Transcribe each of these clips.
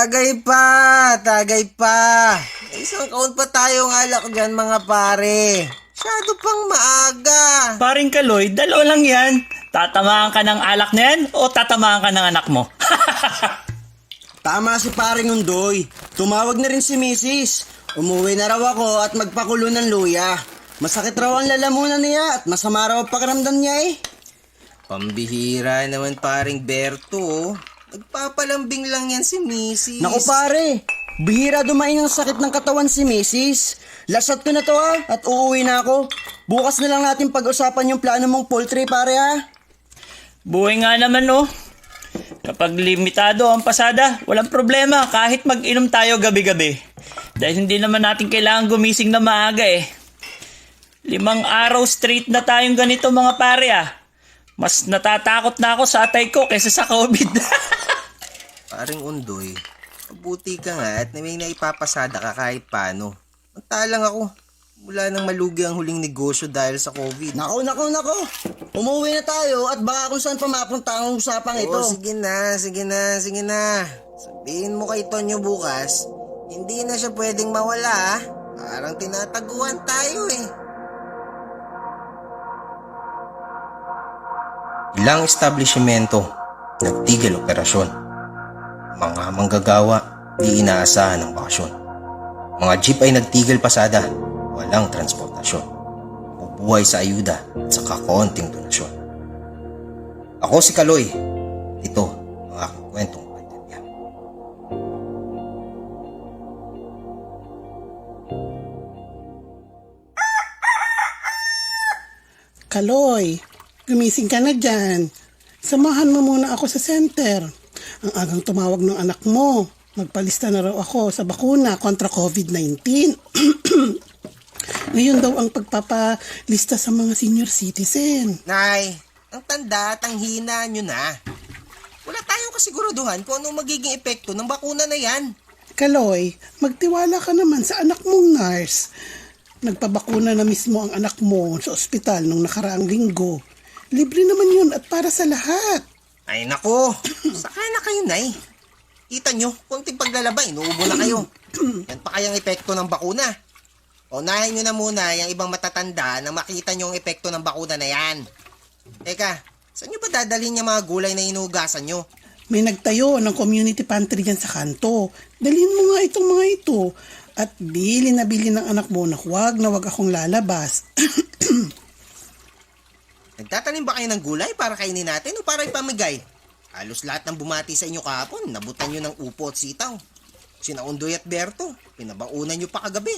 Tagay pa! Tagay pa! Isang kaon pa tayong alak dyan mga pare. Masyado pang maaga. Paring Kaloy, dalawa lang yan. Tatamaan ka ng alak na yan o tatamaan ka ng anak mo? Tama si paring Undoy. Tumawag na rin si Mrs. Umuwi na raw ako at magpakulo ng luya. Masakit raw ang lalamunan niya at masama raw ang pakiramdam niya eh. Pambihira naman paring Berto. oh. Nagpapalambing lang yan si Mrs. Naku pare, bihira dumaing ang sakit ng katawan si Mrs. Lasat ko na to ha at uuwi na ako. Bukas na lang natin pag-usapan yung plano mong poultry pare ha. Buhay nga naman oh. Kapag limitado ang pasada, walang problema kahit mag-inom tayo gabi-gabi. Dahil hindi naman natin kailangan gumising na maaga eh. Limang araw straight na tayong ganito mga pare ah. Mas natatakot na ako sa atay ko kaysa sa COVID. Paring Undoy, mabuti ka nga at may naipapasada ka kahit paano. Magtalang ako. Mula nang malugi ang huling negosyo dahil sa COVID. Nako, nako, nako. Umuwi na tayo at baka kung saan pa mapunta ang usapang ito. Oo, sige na, sige na, sige na. Sabihin mo kay Tonyo bukas, hindi na siya pwedeng mawala ah. Parang tinataguan tayo eh. Ilang establishmento nagtigil operasyon. Mga manggagawa di inaasahan ng bakasyon. Mga jeep ay nagtigil pasada, walang transportasyon. Bubuhay sa ayuda at sa kakaunting donasyon. Ako si Kaloy. Ito ang aking kwentong pandemya. Kaloy, gumising ka na dyan. Samahan mo muna ako sa center. Ang agang tumawag ng anak mo. Magpalista na raw ako sa bakuna kontra COVID-19. Ngayon daw ang pagpapalista sa mga senior citizen. Nay, ang tanda at ang hina nyo na. Wala tayong kasiguraduhan kung anong magiging epekto ng bakuna na yan. Kaloy, magtiwala ka naman sa anak mong nurse. Nagpabakuna na mismo ang anak mo sa ospital nung nakaraang linggo. Libre naman yun at para sa lahat. Ay nako, saka na kayo, Nay. Kita nyo, konting paglalaba, inuubo na kayo. Yan pa kayang epekto ng bakuna. Unahin nyo na muna yung ibang matatanda na makita nyo ang epekto ng bakuna na yan. Teka, saan nyo ba dadalhin yung mga gulay na inuugasan nyo? May nagtayo ng community pantry dyan sa kanto. Dalhin mo nga itong mga ito. At bili na bili ng anak mo na huwag na huwag akong lalabas. Nagtatanim ba kayo ng gulay para kainin natin o para ipamigay? Halos lahat ng bumati sa inyo kahapon, nabutan nyo ng upo at sitaw. Sina Undoy at Berto, pinabaunan nyo pa kagabi.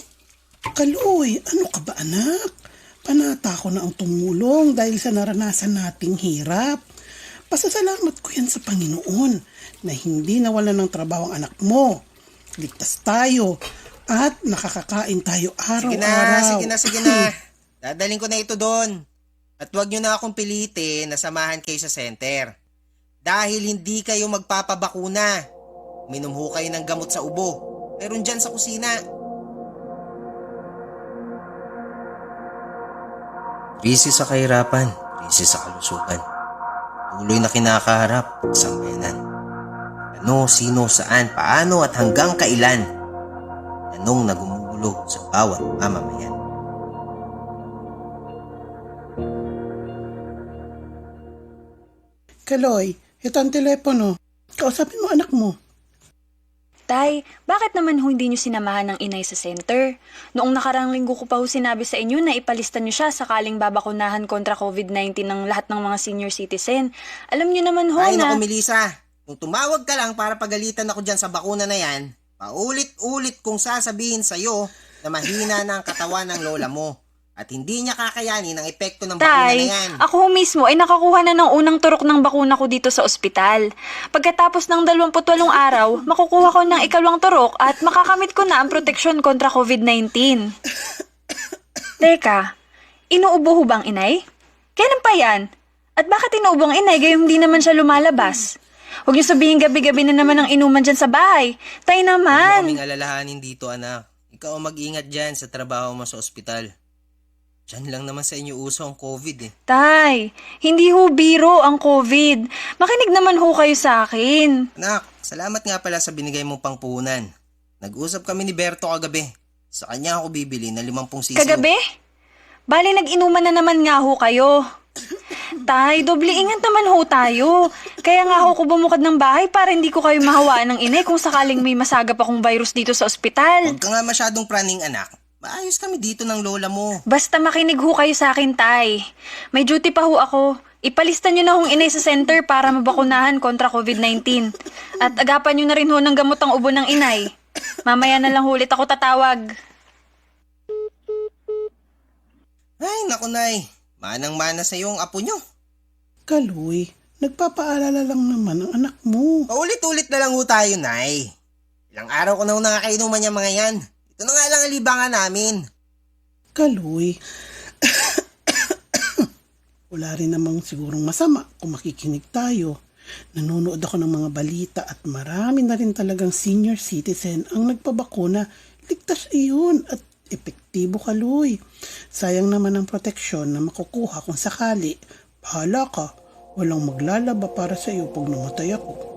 Kaloy, ano ka ba anak? Panata ko na ang tumulong dahil sa naranasan nating hirap. Pasasalamat ko yan sa Panginoon na hindi nawalan ng trabaho ang anak mo. Ligtas tayo at nakakakain tayo Sige na, araw-araw. sige na, sige na. Dadaling ko na ito doon. At huwag nyo na akong pilitin na samahan kayo sa center. Dahil hindi kayo magpapabakuna. Minom ho kayo ng gamot sa ubo. Meron dyan sa kusina. Krisis sa kahirapan, krisis sa kalusugan. Tuloy na kinakaharap sa bayanan. Ano, sino, saan, paano at hanggang kailan tanong na gumugulo sa bawat mamamayan. Kaloy, ito ang telepono. Kausapin mo anak mo. Tay, bakit naman ho hindi nyo sinamahan ng inay sa center? Noong nakarang linggo ko pa ho sinabi sa inyo na ipalista nyo siya sakaling babakunahan kontra COVID-19 ng lahat ng mga senior citizen. Alam nyo naman ho Ay na... naku Melissa, kung tumawag ka lang para pagalitan ako dyan sa bakuna na yan, paulit-ulit kong sasabihin sa'yo na mahina na ang katawan ng lola mo at hindi niya kakayanin ang epekto ng bakuna Tay, na yan. ako mismo ay nakakuha na ng unang turok ng bakuna ko dito sa ospital. Pagkatapos ng 28 araw, makukuha ko ng ikalawang turok at makakamit ko na ang proteksyon kontra COVID-19. Teka, inuubo ho bang inay? Kailan pa yan? At bakit inuubo ang inay gayong hindi naman siya lumalabas? Huwag niyo sabihin gabi-gabi na naman ang inuman dyan sa bahay. Tay Huwag mo naman. kaming alalahanin dito anak. Ikaw ang mag-ingat dyan sa trabaho mo sa ospital. Diyan lang naman sa inyo uso ang COVID eh. Tay, hindi ho biro ang COVID. Makinig naman ho kayo sa akin. Anak, salamat nga pala sa binigay mong pangpuhunan. Nag-usap kami ni Berto kagabi. Sa kanya ako bibili na limampung sisiw. Kagabi? Bali, nag-inuman na naman nga ho kayo. Tay, doble ingat naman ho tayo. Kaya nga ho ko bumukad ng bahay para hindi ko kayo mahawaan ng inay kung sakaling may masagap akong virus dito sa ospital. Huwag ka nga masyadong praning anak. Maayos kami dito ng lola mo. Basta makinig ho kayo sa akin, Tay. May duty pa ho ako. Ipalista nyo na hong inay sa center para mabakunahan kontra COVID-19. At agapan nyo na rin ho ng gamot ang ubo ng inay. Mamaya na lang ho ulit ako tatawag. Ay, naku nay. Manang-mana sa iyo ang apo nyo. Kaloy, nagpapaalala lang naman ang anak mo. Paulit-ulit na lang ho tayo, nay. Ilang araw ko na ho nakakainuman yung mga yan. Na nga lang ang libangan namin. Kaloy, wala rin namang sigurong masama kung makikinig tayo. Nanonood ako ng mga balita at marami na rin talagang senior citizen ang nagpabakuna. Ligtas iyon at epektibo kaloy. Sayang naman ang proteksyon na makukuha kung sakali. Bahala ka, walang maglalaba para sa iyo pag namatay ako.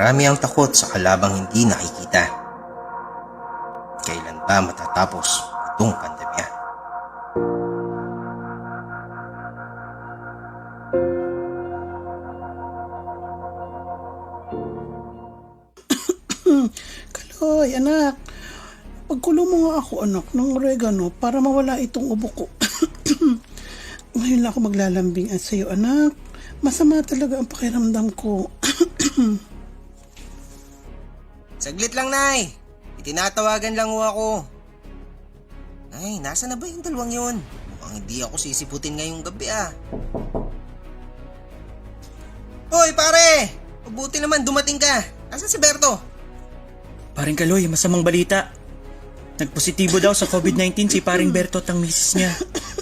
Marami ang takot sa kalabang hindi nakikita. Kailan ba matatapos itong pandemya? Kaloy, anak. Pagkulo mo nga ako, anak, ng oregano para mawala itong ubo ko. Ngayon lang ako maglalambing at sa'yo, anak. Masama talaga ang pakiramdam ko. Saglit lang, Nay. Itinatawagan lang ho ako. Ay, nasa na ba yung dalawang yun? Mukhang hindi ako sisiputin ngayong gabi ah. Hoy, pare! Mabuti naman dumating ka. Nasaan si Berto? Paring Kaloy, masamang balita. Nagpositibo daw sa COVID-19 si paring Berto at ang misis niya.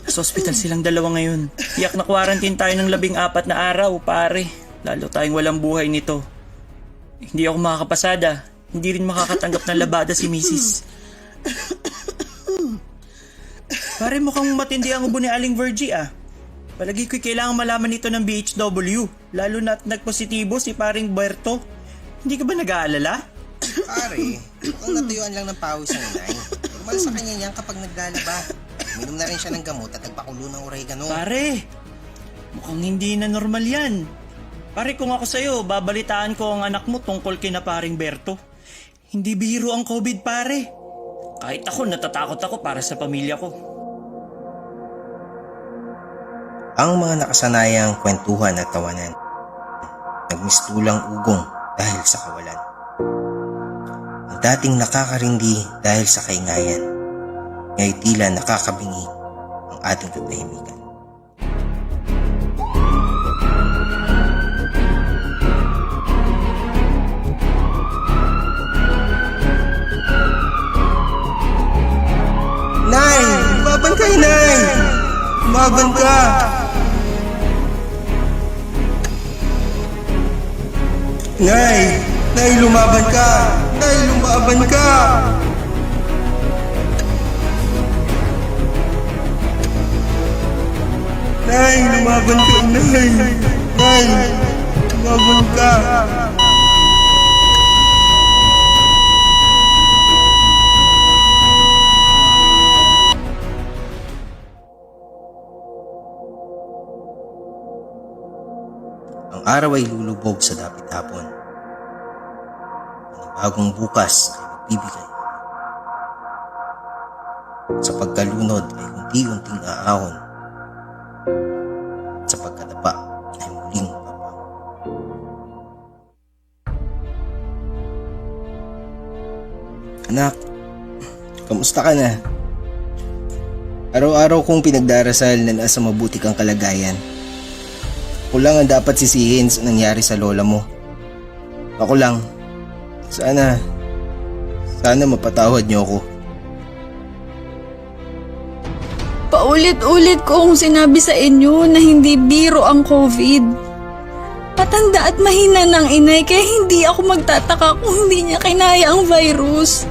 Sa ospital silang dalawa ngayon. Tiyak na quarantine tayo ng labing apat na araw, pare. Lalo tayong walang buhay nito. Hindi ako makakapasada. Hindi rin makakatanggap ng labada si misis. Pare mukhang matindi ang ubo ni Aling Virgie ah. Palagi ko'y kailangan malaman ito ng BHW. Lalo na't nagpositibo si paring Berto. Hindi ka ba nag-aalala? Pare, mukhang natuyuan lang ng pawis ang inay. Normal sa kanya yan kapag naglalaba. Minom na rin siya ng gamot at nagpakulo ng oregano. Pare, mukhang hindi na normal yan. Pare, kung ako sa'yo, babalitaan ko ang anak mo tungkol kina paring Berto. Hindi biro ang COVID, pare. Kahit ako, natatakot ako para sa pamilya ko. Ang mga nakasanayang kwentuhan at tawanan. Nagmistulang ugong dahil sa kawalan. Ang dating nakakarindi dahil sa kaingayan. Ngayon tila nakakabingi ang ating katahimikan. Lumaban kayo, Nay! Lumaban ka! Nay! Nay, lumaban ka! Nay, lumaban ka! Nay, lumaban ka! Nay! Nay! Lumaban ka! Araw ay lulubog sa dapit hapon. Ang bagong bukas ay magbibigay. Sa pagkalunod ay unti-unting aahon. Sa pagkadapa ay muling papaw. Anak, kamusta ka na? Araw-araw kong pinagdarasal na nasa mabuti kang kalagayan. Ako lang ang dapat sisihin sa nangyari sa lola mo. Ako lang. Sana, sana mapatawad niyo ako. Paulit-ulit ko kung sinabi sa inyo na hindi biro ang COVID. Patanda at mahina ng inay kaya hindi ako magtataka kung hindi niya kinaya ang virus.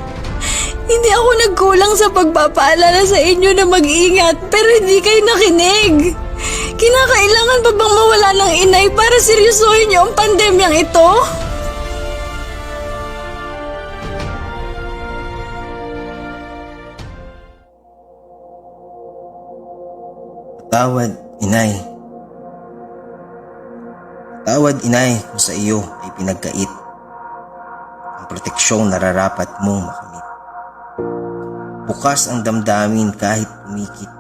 Hindi ako nagkulang sa pagpapaalala sa inyo na mag-ingat pero hindi kayo nakinig. Kinakailangan pa bang mawala ng inay para seryosohin niyo ang pandemyang ito? Tawad, inay. Tawad, inay, kung sa iyo ay pinagkait. Ang proteksyong nararapat mong makamit. Bukas ang damdamin kahit pumikit.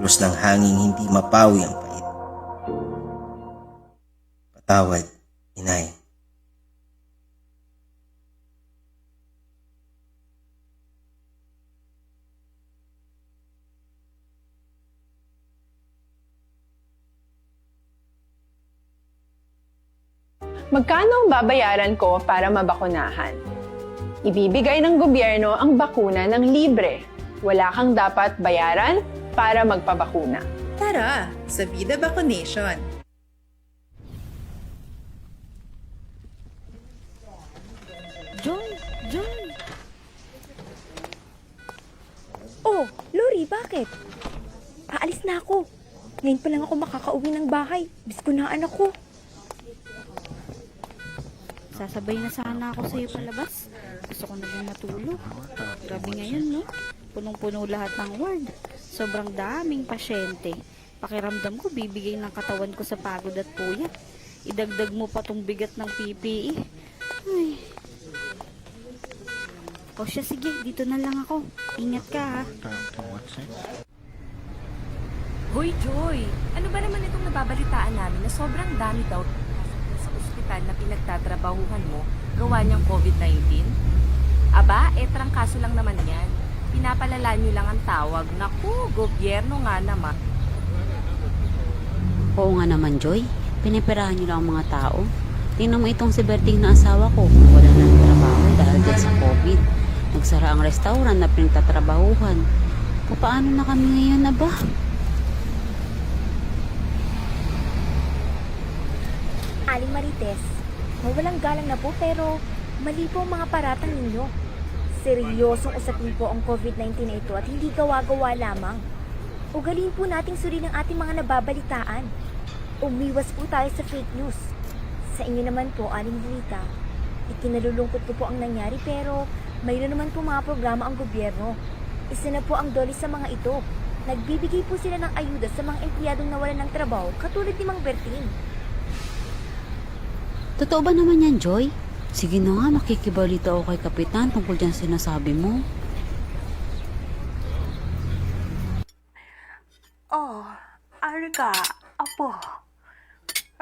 Plus ng hangin hindi mapawi ang pait. Patawad, inay. Magkano ang babayaran ko para mabakunahan? Ibibigay ng gobyerno ang bakuna ng libre. Wala kang dapat bayaran para magpabakuna. Tara, sa Vida Vaccination. Joy! Joy! Oh, Lori, bakit? Aalis na ako. Ngayon pa lang ako makakauwi ng bahay. Biskunaan ako. Sasabay na sana ako sa'yo palabas. Gusto ko na din matulog. Grabe ngayon, no? Punong-puno lahat ng ward. Sobrang daming pasyente. Pakiramdam ko, bibigay ng katawan ko sa pagod at puyat. Idagdag mo pa tong bigat ng PPE. Ay. O siya, sige, dito na lang ako. Ingat ka, ha? Hoy, Joy! Ano ba naman itong nababalitaan namin na sobrang dami daw sa ospital na pinagtatrabahuhan mo gawa niyang COVID-19? Aba, eh trangkaso lang naman yan. Pinapalala niyo lang ang tawag. Naku, gobyerno nga naman. Oo nga naman, Joy. Pinipirahan niyo lang ang mga tao. Tingnan mo itong si Berting na asawa ko. Wala na ng trabaho dahil dyan sa COVID. Nagsara ang restaurant na pinagtatrabahuhan. Paano na kami ngayon na ba? Aling Marites, mawalang galang na po pero mali po ang mga paratang ninyo. Seryosong usapin po ang COVID-19 na ito at hindi gawa-gawa lamang. Ugalin po nating suri ng ating mga nababalitaan. Umiwas po tayo sa fake news. Sa inyo naman po, Aling Rita, ikinalulungkot ko po ang nangyari pero mayroon naman po mga programa ang gobyerno. Isa na po ang doli sa mga ito. Nagbibigay po sila ng ayuda sa mga empleyadong nawalan ng trabaho katulad ni Mang Berting. Totoo ba naman yan, Joy? Sige na nga, makikibalita ako kay Kapitan tungkol dyan sinasabi mo. Oh, Arika, apo.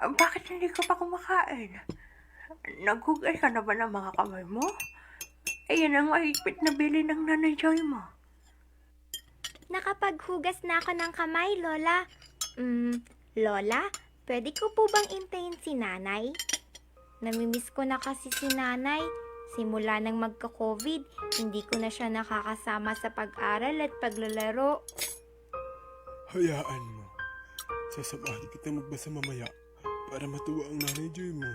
Bakit hindi ka pa kumakain? Naghugas ka na ba ng mga kamay mo? Ayan ang mahigpit na bili ng nanay Joy mo. Nakapaghugas na ako ng kamay, Lola. Hmm, Lola, pwede ko po bang intayin si nanay? Namimiss ko na kasi si nanay. Simula nang magka-COVID, hindi ko na siya nakakasama sa pag-aral at paglalaro. Hayaan mo. Sasamahan kita magbasa mamaya para matuwa ang nanay Joy mo.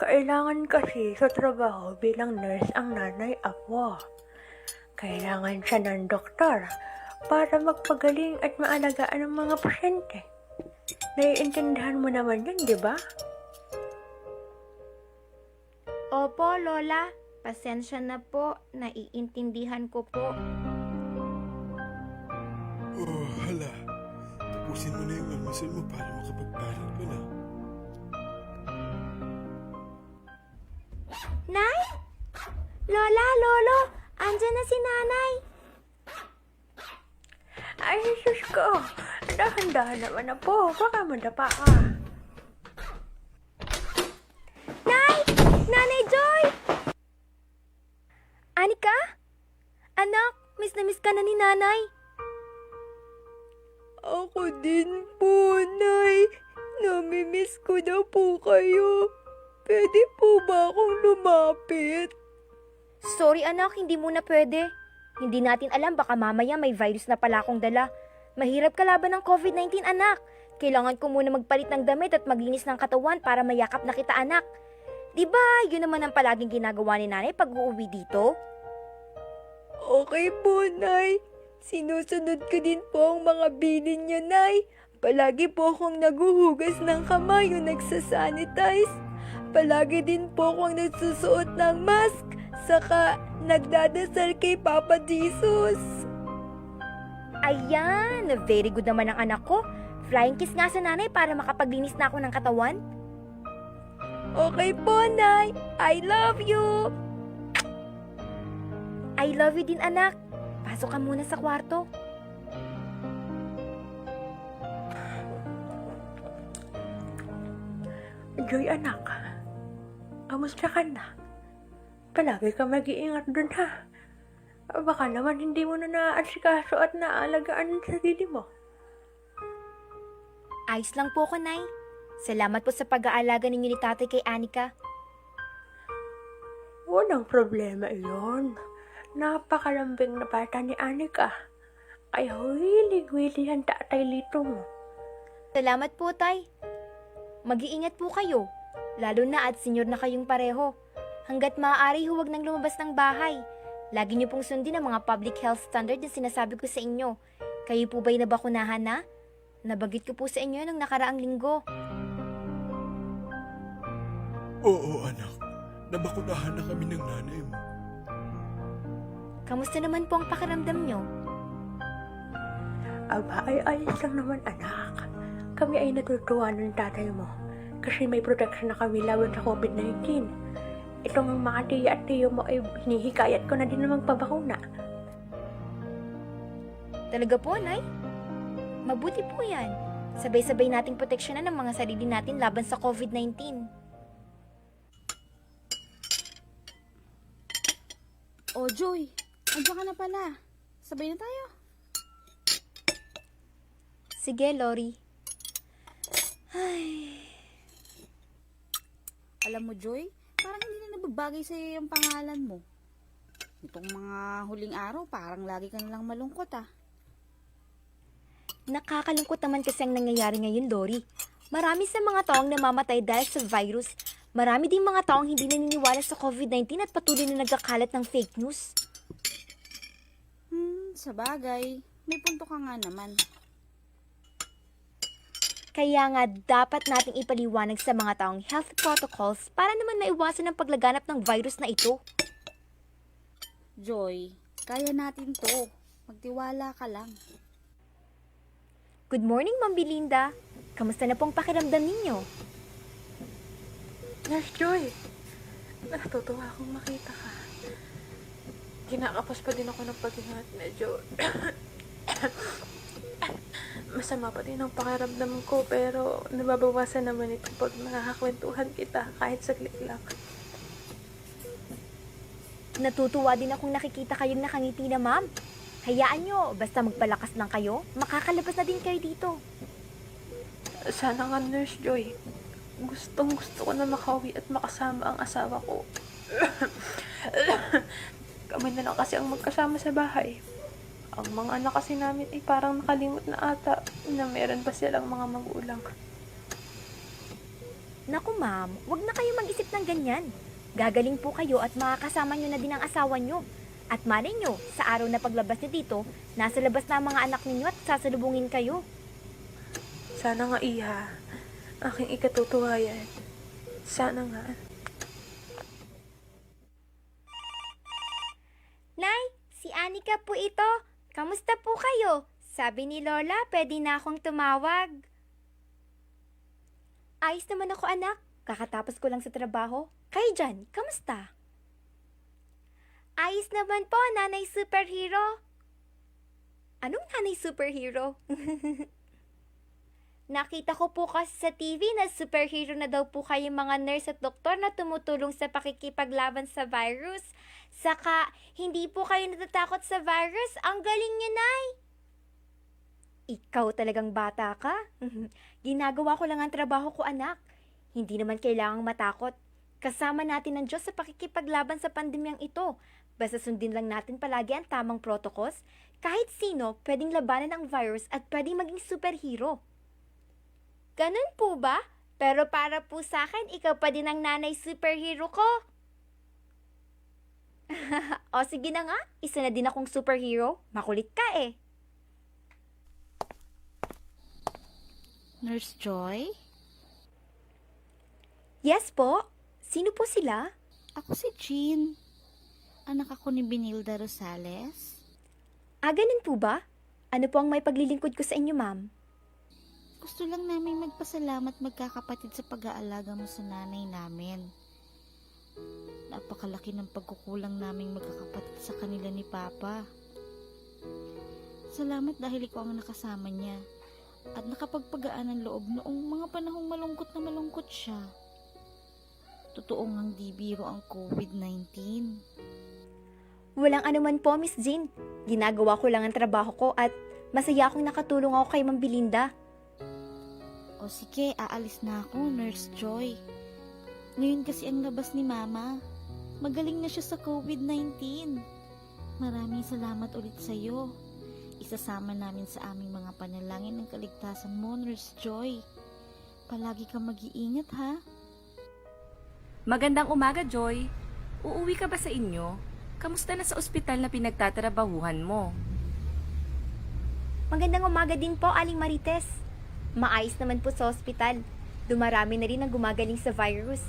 Kailangan kasi sa trabaho bilang nurse ang nanay apo. Kailangan siya ng doktor para magpagaling at maalagaan ang mga pasyente. Naiintindihan mo naman yun, di ba? Opo, Lola. Pasensya na po. Naiintindihan ko po. Oh, hala. Tapusin mo na yung almusal mo para makapag-aral ka na. Nay? Lola, Lolo, andyan na si nanay. Ay, sus ko. Dahan-dahan naman na po. Baka madapa ka. Nay! Nanay Joy! Anika? Anak, miss na miss ka na ni nanay. Ako din po, Nay. Namimiss ko na po kayo. Pwede po ba akong lumapit? Sorry anak, hindi mo na pwede. Hindi natin alam, baka mamaya may virus na pala akong dala. Mahirap kalaban ng COVID-19 anak. Kailangan ko muna magpalit ng damit at maglinis ng katawan para mayakap na kita anak. Di ba yun naman ang palaging ginagawa ni nanay pag uuwi dito? Okay po, Nay. Sinusunod ko din po ang mga bilin niyo, Nay. Palagi po akong naguhugas ng kamay o nagsasanitize. Palagi din po akong nagsusuot ng mask. Saka nagdadasal kay Papa Jesus. Ayan, very good naman ang anak ko. Flying kiss nga sa nanay para makapaglinis na ako ng katawan. Okay po, Nay. I love you. I love you din anak. Pasok ka muna sa kwarto. Joy, anak. Kamusta ka na? Palagi ka mag-iingat dun, ha? Baka naman hindi mo na naaasikaso at naaalagaan ang sarili mo. Ayos lang po ko, Nay. Salamat po sa pag-aalaga ninyo ni tatay kay Anika. Walang problema iyon. Napakalambing na bata ni Anika. Kaya wilig-wili ang tatay lito mo. Salamat po, Tay. Mag-iingat po kayo. Lalo na at senyor na kayong pareho. Hanggat maaari huwag nang lumabas ng bahay. Lagi niyo pong sundin ang mga public health standard na sinasabi ko sa inyo. Kayo po ba'y nabakunahan na? Nabagit ko po sa inyo nung nakaraang linggo. Oo, anak. Nabakunahan na kami ng nanay mo. Kamusta naman po ang pakiramdam niyo? Aba, ay ayos lang naman anak. Kami ay natutuwa ng tatay mo. Kasi may protection na kami laban sa COVID-19. Itong mga tiya at tiyo mo ay hinihikayat ko na din na magpabakuna. Talaga po, Nay? Mabuti po yan. Sabay-sabay nating proteksyonan ang mga sarili natin laban sa COVID-19. Oh, Joy, andiyan ka na pala. Sabay na tayo. Sige, Lori. Alam mo, Joy, parang hindi na nababagay sa'yo yung pangalan mo. Itong mga huling araw, parang lagi ka nalang malungkot ah. Nakakalungkot naman kasi ang nangyayari ngayon, Lori. Marami sa mga taong namamatay dahil sa virus. Marami ding mga taong hindi naniniwala sa COVID-19 at patuloy na nagkakalat ng fake news. Hmm, sa bagay. May punto ka nga naman. Kaya nga dapat nating ipaliwanag sa mga taong health protocols para naman maiwasan ang paglaganap ng virus na ito. Joy, kaya natin to. Magtiwala ka lang. Good morning, Ma'am Belinda. Kamusta na pong pakiramdam ninyo? Nurse Joy, natutuwa akong makita ka. Kinakapos pa din ako ng paghinga at medyo... Masama pa din ang pakiramdam ko pero nababawasan naman ito pag nakakakwentuhan kita kahit saglit lang. Natutuwa din akong nakikita kayong nakangiti na, Ma'am. Hayaan nyo, basta magpalakas lang kayo, makakalabas na din kayo dito. Sana nga, Nurse Joy. Gustong gusto ko na makauwi at makasama ang asawa ko. Kami na lang kasi ang magkasama sa bahay. Ang mga anak kasi namin ay parang nakalimot na ata na meron pa silang mga magulang. Naku, Ma'am, wag na kayo mag-isip ng ganyan. Gagaling po kayo at makakasama nyo na din ang asawa nyo. At malay nyo, sa araw na paglabas nyo dito, nasa labas na ang mga anak ninyo at sasalubungin kayo. Sana nga, Iha. Aking ikatutuwa yan. Sana nga. Nay, si Anika po ito. Kamusta po kayo? Sabi ni Lola, pwede na akong tumawag. Ayos naman ako anak. Kakatapos ko lang sa trabaho. Kayo dyan, kamusta? Ayos naman po, nanay superhero. Anong nanay superhero? Nakita ko po kasi sa TV na superhero na daw po kayo mga nurse at doktor na tumutulong sa pakikipaglaban sa virus. Saka, hindi po kayo natatakot sa virus. Ang galing niya, Nay! Ikaw talagang bata ka. Ginagawa ko lang ang trabaho ko, anak. Hindi naman kailangang matakot. Kasama natin ang Diyos sa pakikipaglaban sa pandemyang ito. Basta sundin lang natin palagi ang tamang protocols. Kahit sino, pwedeng labanan ang virus at pwedeng maging superhero. Ganun po ba? Pero para po sa akin, ikaw pa din ang nanay superhero ko. o sige na nga, isa na din akong superhero. Makulit ka eh. Nurse Joy? Yes po. Sino po sila? Ako si Jean. Anak ako ni Benilda Rosales. Ah, ganun po ba? Ano po ang may paglilingkod ko sa inyo, ma'am? Gusto lang namin magpasalamat magkakapatid sa pag-aalaga mo sa nanay namin. Napakalaki ng pagkukulang naming magkakapatid sa kanila ni Papa. Salamat dahil ikaw ang nakasama niya at nakapagpagaan ng loob noong mga panahong malungkot na malungkot siya. Totoo ngang di biro ang COVID-19. Walang anuman po, Miss Jean. Ginagawa ko lang ang trabaho ko at masaya akong nakatulong ako kay Ma'am Belinda. O sige, aalis na ako, Nurse Joy. Ngayon kasi ang labas ni Mama. Magaling na siya sa COVID-19. Maraming salamat ulit sa iyo. Isasama namin sa aming mga panalangin ng kaligtasan mo, Nurse Joy. Palagi kang mag-iingat, ha? Magandang umaga, Joy. Uuwi ka ba sa inyo? Kamusta na sa ospital na pinagtatrabahuhan mo? Magandang umaga din po, Aling Marites. Maayos naman po sa ospital. Dumarami na rin ang gumagaling sa virus.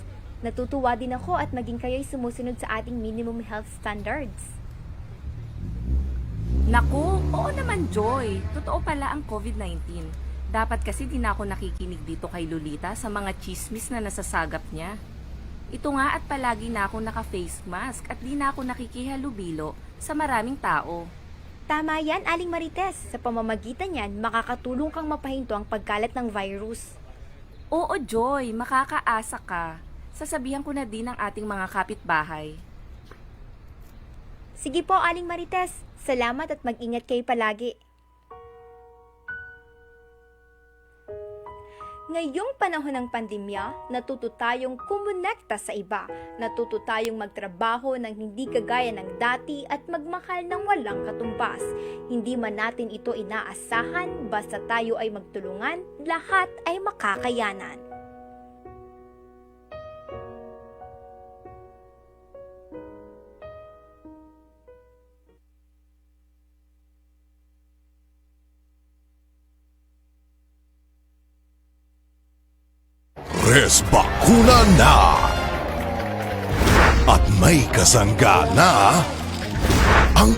Natutuwa din ako at maging kayo'y sumusunod sa ating minimum health standards. Naku, oo naman, Joy. Totoo pala ang COVID-19. Dapat kasi di na ako nakikinig dito kay Lolita sa mga chismis na nasasagap niya. Ito nga at palagi na ako naka-face mask at di na ako nakikihalubilo sa maraming tao. Tama yan, Aling Marites. Sa pamamagitan yan, makakatulong kang mapahinto ang pagkalat ng virus. Oo, Joy, makakaasa ka. Sasabihan ko na din ang ating mga kapitbahay. Sige po, Aling Marites. Salamat at mag-ingat kayo palagi. Ngayong panahon ng pandemya, natuto tayong kumonekta sa iba. Natuto tayong magtrabaho ng hindi kagaya ng dati at magmahal ng walang katumbas. Hindi man natin ito inaasahan, basta tayo ay magtulungan, lahat ay makakayanan. Res bakuna na! At may kasangga na ang